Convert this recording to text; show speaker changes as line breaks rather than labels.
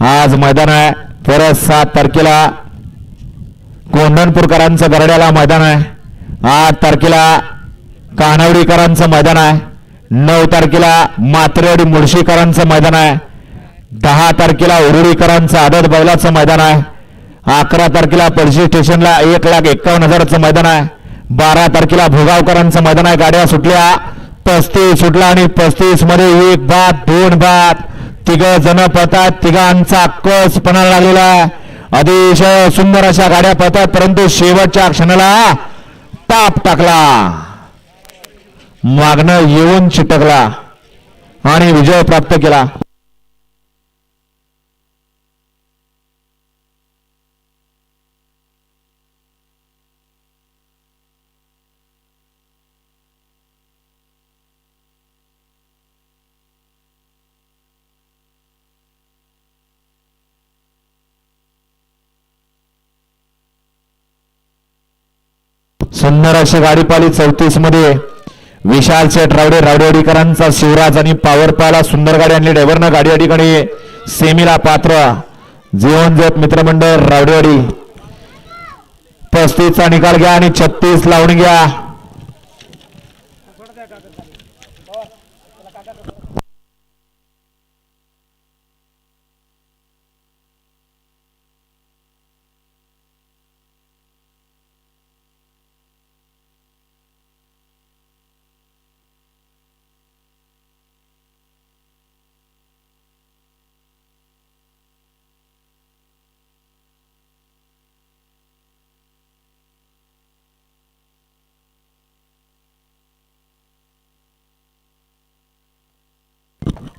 आज मैदान आहे. परत सात तारखेला कोंढणपूरकरांचं गरड्याला मैदान आहे. आठ तारखेला कानवडीकरांचं मैदान आहे. नऊ तारखेला मात्रेवाडी मुळशीकरांचं मैदान आहे. दहा तारखेला उरुडीकरांचं आदत बैलाचं मैदान आहे. अकरा तारखेला पळशी स्टेशनला एक लाख एक्कावन्न हजाराचं मैदान आहे. बारा तारखेला भोगावकरांचं मैदान आहे. गाड्या सुटल्या. पस्तीस सुटला आणि पस्तीसमध्ये एक बाद दोन बाद. तिघ जण पळतात तिघांचा कस पणाला लागलेला अतिशय सुंदर अशा गाड्या पळतात परंतु शेवटच्या क्षणाला ताप टाकला. मागणं येऊन चिटकला आणि विजय प्राप्त केला. सुंदर अशी गाडी पाली चौतीसमध्ये विशाल शेठ रावडे रावडेवाडीकरांचा शिवराज आणि पॉवर पाला सुंदर गाडी आणली. ड्रायव्हरनं गाडी या ठिकाणी सेमीला पात्र. जीवन जत मित्रमंडळ रावडेवाडी पस्तीसचा निकाल घ्या आणि छत्तीस लावून घ्या. you